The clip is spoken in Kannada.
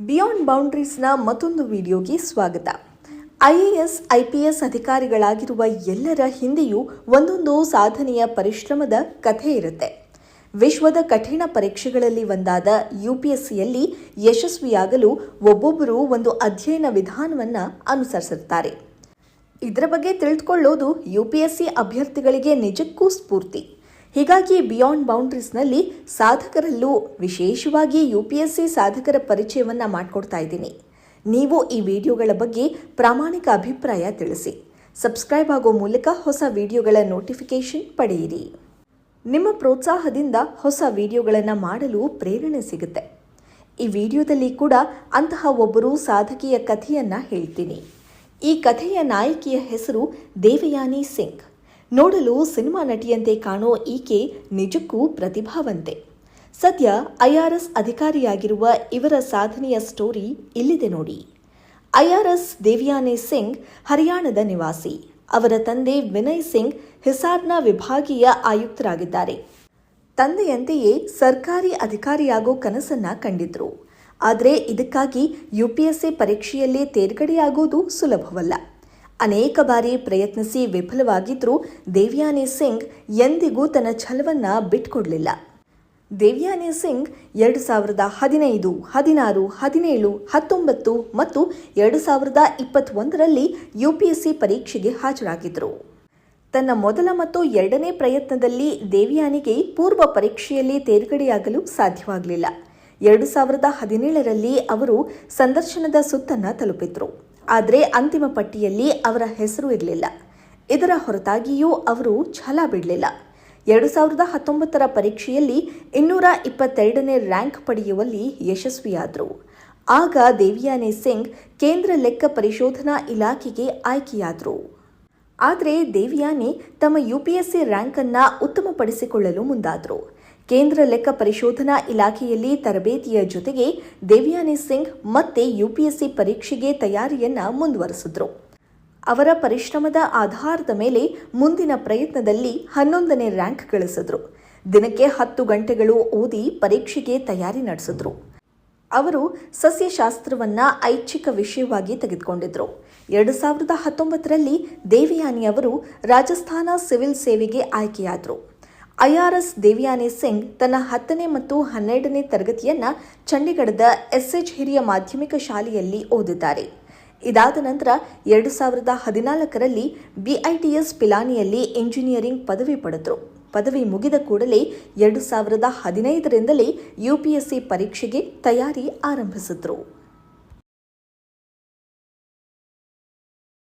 ಬಿಯಾಂಡ್ ಬೌಂಡ್ರೀಸ್ನ ಮತ್ತೊಂದು ವಿಡಿಯೋಗೆ ಸ್ವಾಗತ. ಐಎಎಸ್ ಐಪಿಎಸ್ ಅಧಿಕಾರಿಗಳಾಗಿರುವ ಎಲ್ಲರ ಹಿಂದೆಯೂ ಒಂದೊಂದು ಸಾಧನೆಯ ಪರಿಶ್ರಮದ ಕಥೆ ಇರುತ್ತೆ. ವಿಶ್ವದ ಕಠಿಣ ಪರೀಕ್ಷೆಗಳಲ್ಲಿ ಒಂದಾದ ಯುಪಿಎಸ್ಸಿಯಲ್ಲಿ ಯಶಸ್ವಿಯಾಗಲು ಒಬ್ಬೊಬ್ಬರು ಒಂದು ಅಧ್ಯಯನ ವಿಧಾನವನ್ನು ಅನುಸರಿಸುತ್ತಾರೆ. ಇದರ ಬಗ್ಗೆ ತಿಳಿದುಕೊಳ್ಳೋದು ಯುಪಿಎಸ್ಸಿ ಅಭ್ಯರ್ಥಿಗಳಿಗೆ ನಿಜಕ್ಕೂ ಸ್ಫೂರ್ತಿ. ಹೀಗಾಗಿ ಬಿಯಾಂಡ್ ಬೌಂಡ್ರೀಸ್ನಲ್ಲಿ ಸಾಧಕರಲ್ಲೂ ವಿಶೇಷವಾಗಿ ಯುಪಿಎಸ್ಸಿ ಸಾಧಕರ ಪರಿಚಯವನ್ನು ಮಾಡಿಕೊಡ್ತಾ ಇದ್ದೀನಿ. ನೀವು ಈ ವಿಡಿಯೋಗಳ ಬಗ್ಗೆ ಪ್ರಾಮಾಣಿಕ ಅಭಿಪ್ರಾಯ ತಿಳಿಸಿ. ಸಬ್ಸ್ಕ್ರೈಬ್ ಆಗೋ ಮೂಲಕ ಹೊಸ ವಿಡಿಯೋಗಳ ನೋಟಿಫಿಕೇಶನ್ ಪಡೆಯಿರಿ. ನಿಮ್ಮ ಪ್ರೋತ್ಸಾಹದಿಂದ ಹೊಸ ವಿಡಿಯೋಗಳನ್ನು ಮಾಡಲು ಪ್ರೇರಣೆ ಸಿಗುತ್ತೆ. ಈ ವಿಡಿಯೋದಲ್ಲಿ ಕೂಡ ಅಂತಹ ಒಬ್ಬರು ಸಾಧಕಿಯ ಕಥೆಯನ್ನ ಹೇಳ್ತೀನಿ. ಈ ಕಥೆಯ ನಾಯಕಿಯ ಹೆಸರು ದೇವಯಾನಿ ಸಿಂಗ್. ನೋಡಲು ಸಿನಿಮಾ ನಟಿಯಂತೆ ಕಾಣೋ ಈಕೆ ನಿಜಕ್ಕೂ ಪ್ರತಿಭಾವಂತೆ. ಸದ್ಯ ಐಆರ್ಎಸ್ ಅಧಿಕಾರಿಯಾಗಿರುವ ಇವರ ಸಾಧನೆಯ ಸ್ಟೋರಿ ಇಲ್ಲಿದೆ ನೋಡಿ. ಐಆರ್ಎಸ್ ದೇವಿಯಾನಿ ಸಿಂಗ್, ಹರಿಯಾಣದ ನಿವಾಸಿ. ಅವರ ತಂದೆ ವಿನಯ್ ಸಿಂಗ್, ಹಿಸಾರ್ನ ವಿಭಾಗೀಯ ಆಯುಕ್ತರಾಗಿದ್ದಾರೆ. ತಂದೆಯಂತೆಯೇ ಸರ್ಕಾರಿ ಅಧಿಕಾರಿಯಾಗೋ ಕನಸನ್ನ ಕಂಡಿದ್ರು. ಆದರೆ ಇದಕ್ಕಾಗಿ ಯುಪಿಎಸ್ಸಿ ಪರೀಕ್ಷೆಯಲ್ಲೇ ತೇರ್ಗಡೆಯಾಗೋದು ಸುಲಭವಲ್ಲ. ಅನೇಕ ಬಾರಿ ಪ್ರಯತ್ನಿಸಿ ವಿಫಲವಾಗಿದ್ದರೂ ದೇವ್ಯಾನಿ ಸಿಂಗ್ ಎಂದಿಗೂ ತನ್ನ ಛಲವನ್ನು ಬಿಟ್ಕೊಡಲಿಲ್ಲ. ದೇವ್ಯಾನಿ ಸಿಂಗ್ ಎರಡು ಸಾವಿರದ ಹದಿನೈದು, ಹದಿನಾರು, ಹದಿನೇಳು, ಹತ್ತೊಂಬತ್ತು ಮತ್ತು ಎರಡು ಸಾವಿರದ ಇಪ್ಪತ್ತೊಂದರಲ್ಲಿ ಯುಪಿಎಸ್ಸಿ ಪರೀಕ್ಷೆಗೆ ಹಾಜರಾಗಿದ್ದರು. ತನ್ನ ಮೊದಲ ಮತ್ತು ಎರಡನೇ ಪ್ರಯತ್ನದಲ್ಲಿ ದೇವಿಯಾನಿಗೆ ಪೂರ್ವ ಪರೀಕ್ಷೆಯಲ್ಲಿ ತೇರ್ಗಡೆಯಾಗಲು ಸಾಧ್ಯವಾಗಲಿಲ್ಲ. ಎರಡು ಸಾವಿರದ ಹದಿನೇಳರಲ್ಲಿ ಅವರು ಸಂದರ್ಶನದ ಸುತ್ತನ್ನು ತಲುಪಿದ್ರು. ಆದರೆ ಅಂತಿಮ ಪಟ್ಟಿಯಲ್ಲಿ ಅವರ ಹೆಸರು ಇರಲಿಲ್ಲ. ಇದರ ಹೊರತಾಗಿಯೂ ಅವರು ಛಲ ಬಿಡಲಿಲ್ಲ. ಎರಡು ಸಾವಿರದ ಹತ್ತೊಂಬತ್ತರ ಪರೀಕ್ಷೆಯಲ್ಲಿ ಇನ್ನೂರ ಇಪ್ಪತ್ತೆರಡನೇ ರ್ಯಾಂಕ್ ಪಡೆಯುವಲ್ಲಿ ಯಶಸ್ವಿಯಾದರು. ಆಗ ದೇವಿಯಾನೆ ಸಿಂಗ್ ಕೇಂದ್ರ ಲೆಕ್ಕ ಪರಿಶೋಧನಾ ಇಲಾಖೆಗೆ ಆಯ್ಕೆಯಾದರು. ಆದರೆ ದೇವಿಯಾನೆ ತಮ್ಮ ಯು ಪಿ ಎಸ್ ಸಿ ರ್ಯಾಂಕನ್ನು ಉತ್ತಮಪಡಿಸಿಕೊಳ್ಳಲು ಮುಂದಾದರು. ಕೇಂದ್ರ ಲೆಕ್ಕ ಪರಿಶೋಧನಾ ಇಲಾಖೆಯಲ್ಲಿ ತರಬೇತಿಯ ಜೊತೆಗೆ ದೇವಿಯಾನಿ ಸಿಂಗ್ ಮತ್ತೆ ಯುಪಿಎಸ್ಸಿ ಪರೀಕ್ಷೆಗೆ ತಯಾರಿಯನ್ನ ಮುಂದುವರೆಸಿದ್ರು. ಅವರ ಪರಿಶ್ರಮದ ಆಧಾರದ ಮೇಲೆ ಮುಂದಿನ ಪ್ರಯತ್ನದಲ್ಲಿ ಹನ್ನೊಂದನೇ ರ್ಯಾಂಕ್ ಗಳಿಸಿದ್ರು. ದಿನಕ್ಕೆ ಹತ್ತು ಗಂಟೆಗಳು ಓದಿ ಪರೀಕ್ಷೆಗೆ ತಯಾರಿ ನಡೆಸಿದ್ರು. ಅವರು ಸಸ್ಯಶಾಸ್ತ್ರವನ್ನ ಐಚ್ಛಿಕ ವಿಷಯವಾಗಿ ತೆಗೆದುಕೊಂಡಿದ್ರು. ಎರಡು ಸಾವಿರದ ಹತ್ತೊಂಬತ್ತರಲ್ಲಿ ದೇವಿಯಾನಿ ಅವರು ರಾಜಸ್ಥಾನ ಸಿವಿಲ್ ಸೇವೆಗೆ ಆಯ್ಕೆಯಾದರು. ಐಆರ್ಎಸ್ ದೇವಿಯಾನಿ ಸಿಂಗ್ ತನ್ನ ಹತ್ತನೇ ಮತ್ತು ಹನ್ನೆರಡನೇ ತರಗತಿಯನ್ನ ಚಂಡೀಗಢದ ಎಸ್ಎಚ್ ಹಿರಿಯ ಮಾಧ್ಯಮಿಕ ಶಾಲೆಯಲ್ಲಿ ಓದಿದ್ದಾರೆ. ಇದಾದ ನಂತರ ಎರಡು ಸಾವಿರದ ಹದಿನಾಲ್ಕರಲ್ಲಿ ಬಿಐಟಿಎಸ್ ಪಿಲಾನಿಯಲ್ಲಿ ಇಂಜಿನಿಯರಿಂಗ್ ಪದವಿ ಪಡೆದರು. ಪದವಿ ಮುಗಿದ ಕೂಡಲೇ ಎರಡು ಸಾವಿರದ ಹದಿನೈದರಿಂದಲೇ ಯುಪಿಎಸ್ಸಿ ಪರೀಕ್ಷೆಗೆ ತಯಾರಿ ಆರಂಭಿಸಿದ್ರು.